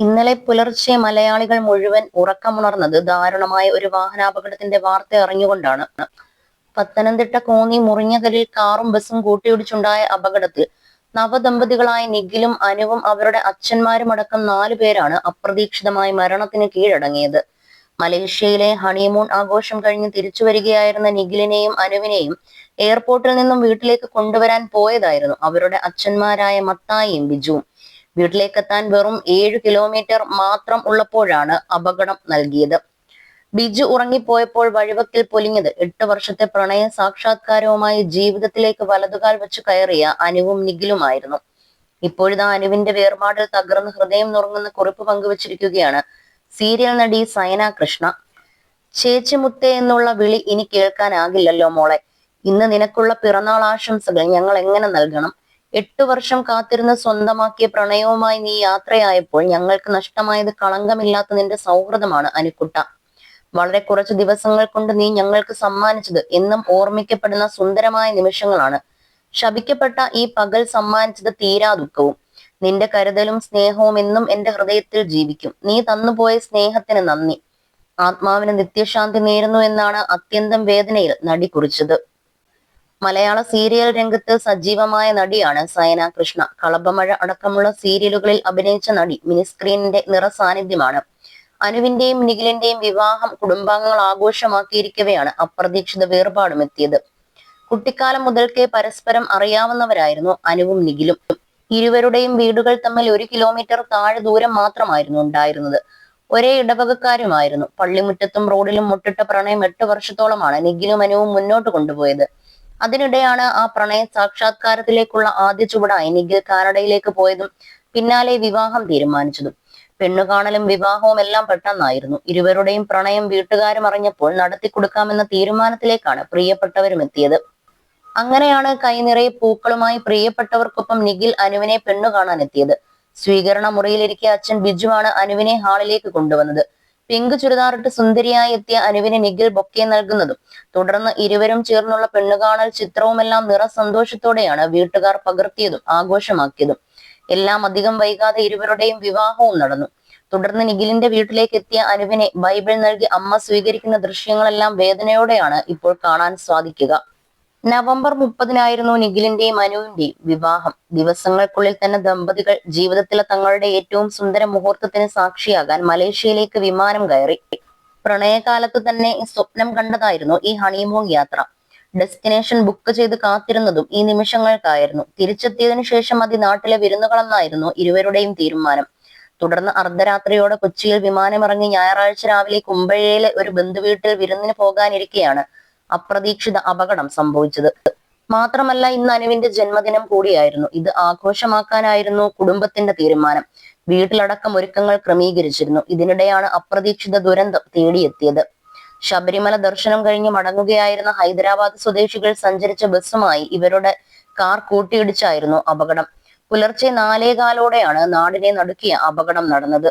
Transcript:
ഇന്നലെ പുലർച്ചെ മലയാളികൾ മുഴുവൻ ഉറക്കമുണർന്നത് ദാരുണമായ ഒരു വാഹനാപകടത്തിന്റെ വാർത്ത അറിഞ്ഞുകൊണ്ടാണ്. പത്തനംതിട്ട കോന്നി മുറിഞ്ഞകലിൽ കാറും ബസും കൂട്ടിയിടിച്ചുണ്ടായ അപകടത്തിൽ നവദമ്പതികളായ നിഖിലും അനുവും അവരുടെ അച്ഛന്മാരുമടക്കം നാലു പേരാണ് അപ്രതീക്ഷിതമായി മരണത്തിന് കീഴടങ്ങിയത്. മലേഷ്യയിലെ ഹണിമൂൺ ആഘോഷം കഴിഞ്ഞ് തിരിച്ചു വരികയായിരുന്ന നിഖിലിനെയും അനുവിനെയും എയർപോർട്ടിൽ നിന്നും വീട്ടിലേക്ക് കൊണ്ടുവരാൻ പോയതായിരുന്നു അവരുടെ അച്ഛന്മാരായ മത്തായിയും ബിജുവും. വീട്ടിലേക്കെത്താൻ വെറും ഏഴ് കിലോമീറ്റർ മാത്രം ഉള്ളപ്പോഴാണ് അപകടം നൽകിയത്. ബിജു ഉറങ്ങിപ്പോയപ്പോൾ വഴിവക്കിൽ പൊലിഞ്ഞത് എട്ട് വർഷത്തെ പ്രണയ സാക്ഷാത്കാരവുമായി ജീവിതത്തിലേക്ക് വലതുകാൽ വെച്ച് കയറിയ അനുവും നിഖിലുമായിരുന്നു. ഇപ്പോഴിതാ അനുവിന്റെ വേർപാടിൽ തകർന്ന് ഹൃദയം നുറങ്ങുന്ന കുറിപ്പ് പങ്കുവച്ചിരിക്കുകയാണ് സീരിയൽ നടി സയന കൃഷ്ണ. ചേച്ചിമുത്തേ എന്നുള്ള വിളി ഇനി കേൾക്കാനാകില്ലല്ലോ മോളെ. ഇന്ന് നിനക്കുള്ള പിറന്നാൾ ആശംസകൾ ഞങ്ങൾ എങ്ങനെ നൽകണം? എട്ടു വർഷം കാത്തിരുന്ന് സ്വന്തമാക്കിയ പ്രണയവുമായി നീ യാത്രയായപ്പോൾ ഞങ്ങൾക്ക് നഷ്ടമായത് കളങ്കമില്ലാത്ത നിന്റെ സൗഹൃദമാണ് അനുക്കുട്ട. വളരെ കുറച്ച് ദിവസങ്ങൾ കൊണ്ട് നീ ഞങ്ങൾക്ക് സമ്മാനിച്ചത് എന്നും ഓർമ്മിക്കപ്പെടുന്ന സുന്ദരമായ നിമിഷങ്ങളാണ്. ശപിക്കപ്പെട്ട ഈ പകൽ സമ്മാനിച്ചത് തീരാ ദുഃഖവും. നിന്റെ കരുതലും സ്നേഹവും എന്നും എന്റെ ഹൃദയത്തിൽ ജീവിക്കും. നീ തന്നുപോയ സ്നേഹത്തിന് നന്ദി. ആത്മാവിന് നിത്യശാന്തി നേരുന്നു എന്നാണ് അത്യന്തം വേദനയിൽ നടി കുറിച്ചത്. മലയാള സീരിയൽ രംഗത്ത് സജീവമായ നടിയാണ് സയന കൃഷ്ണ. കളഭമഴ അടക്കമുള്ള സീരിയലുകളിൽ അഭിനയിച്ച നടി മിനിസ്ക്രീനിന്റെ നിറസാന്നിധ്യമാണ് അനുവിന്റെയും നിഖിലിന്റെയും വിവാഹം കുടുംബാംഗങ്ങൾ ആഘോഷമാക്കിയിരിക്കവെയാണ് അപ്രതീക്ഷിത വേർപാടും എത്തിയത്. കുട്ടിക്കാലം മുതൽക്കേ പരസ്പരം അറിയാവുന്നവരായിരുന്നു അനുവും നിഖിലും. ഇരുവരുടെയും വീടുകൾ തമ്മിൽ ഒരു കിലോമീറ്റർ താഴെ ദൂരം മാത്രമായിരുന്നു ഉണ്ടായിരുന്നത്. ഒരേ ഇടവകക്കാരുമായിരുന്നു. പള്ളിമുറ്റത്തും റോഡിലും മുട്ടിട്ട പ്രണയം എട്ട് വർഷത്തോളമാണ് നിഖിലും അനുവും മുന്നോട്ട് കൊണ്ടുപോയത്. അതിനിടെയാണ് ആ പ്രണയ സാക്ഷാത്കാരത്തിലേക്കുള്ള ആദ്യ ചുവടായി നിഖിൽ കാനഡയിലേക്ക് പോയതും പിന്നാലെ വിവാഹം തീരുമാനിച്ചതും. പെണ്ണുകാണലും വിവാഹവും എല്ലാം പെട്ടെന്നായിരുന്നു. ഇരുവരുടെയും പ്രണയം വീട്ടുകാരും അറിഞ്ഞപ്പോൾ നടത്തി കൊടുക്കാമെന്ന തീരുമാനത്തിലേക്കാണ് പ്രിയപ്പെട്ടവരും എത്തിയത്. അങ്ങനെയാണ് കൈനിറയെ പൂക്കളുമായി പ്രിയപ്പെട്ടവർക്കൊപ്പം നിഖിൽ അനുവിനെ പെണ്ണു കാണാൻ എത്തിയത്. സ്വീകരണ മുറിയിലിരിക്കെ അച്ഛൻ ബിജുവാണ് അനുവിനെ ഹാളിലേക്ക് കൊണ്ടുവന്നത്. പിങ്ക് ചുരിദാറിട്ട് സുന്ദരിയായി എത്തിയ അനുവിന് നിഖിൽ ബൊക്കെ നൽകുന്നതും. തുടർന്ന് ഇരുവരും ചേർന്നുള്ള പെണ്ണുകാണൽ ചിത്രവുമെല്ലാം നിറ സന്തോഷത്തോടെയാണ് വീട്ടുകാർ പകർത്തിയതും ആഘോഷമാക്കിയതും. എല്ലാം അധികം വൈകാതെ ഇരുവരുടെയും വിവാഹവും നടന്നു. തുടർന്ന് നിഖിലിന്റെ വീട്ടിലേക്ക് എത്തിയ അനുവിനെ ബൈബിൾ നൽകി അമ്മ സ്വീകരിക്കുന്ന ദൃശ്യങ്ങളെല്ലാം വേദനയോടെയാണ് ഇപ്പോൾ കാണാൻ സാധിക്കുക. നവംബർ മുപ്പതിനായിരുന്നു നിഖിലിന്റെയും അനുവിന്റെയും വിവാഹം. ദിവസങ്ങൾക്കുള്ളിൽ തന്നെ ദമ്പതികൾ ജീവിതത്തിലെ തങ്ങളുടെ ഏറ്റവും സുന്ദര മുഹൂർത്തത്തിന് സാക്ഷിയാകാൻ മലേഷ്യയിലേക്ക് വിമാനം കയറി. പ്രണയകാലത്ത് തന്നെ സ്വപ്നം കണ്ടതായിരുന്നു ഈ ഹണിമൂൺ യാത്ര. ഡെസ്റ്റിനേഷൻ ബുക്ക് ചെയ്ത് കാത്തിരുന്നതും ഈ നിമിഷങ്ങൾക്കായിരുന്നു. തിരിച്ചെത്തിയതിനു ശേഷം അതി നാട്ടിലെ വിരുന്നുകളെന്നായിരുന്നു ഇരുവരുടെയും തീരുമാനം. തുടർന്ന് അർദ്ധരാത്രിയോടെ കൊച്ചിയിൽ വിമാനമിറങ്ങി ഞായറാഴ്ച രാവിലെ കുമ്പഴയിലെ ഒരു ബന്ധുവീട്ടിൽ വിരുന്നിന് പോകാനിരിക്കെയാണ് അപ്രതീക്ഷിത അപകടം സംഭവിച്ചത്. മാത്രമല്ല ഇന്ന് അനുവിന്റെ ജന്മദിനം കൂടിയായിരുന്നു. ഇത് ആഘോഷമാക്കാനായിരുന്നു കുടുംബത്തിന്റെ തീരുമാനം. വീട്ടിലടക്കം ഒരുക്കങ്ങൾ ക്രമീകരിച്ചിരുന്നു. ഇതിനിടെയാണ് അപ്രതീക്ഷിത ദുരന്തം തേടിയെത്തിയത്. ശബരിമല ദർശനം കഴിഞ്ഞ് മടങ്ങുകയായിരുന്ന ഹൈദരാബാദ് സ്വദേശികൾ സഞ്ചരിച്ച ബസ്സുമായി ഇവരുടെ കാർ കൂട്ടിയിടിച്ചായിരുന്നു അപകടം. പുലർച്ചെ നാലേകാലോടെയാണ് നാടിനെ നടുക്കിയ അപകടം നടന്നത്.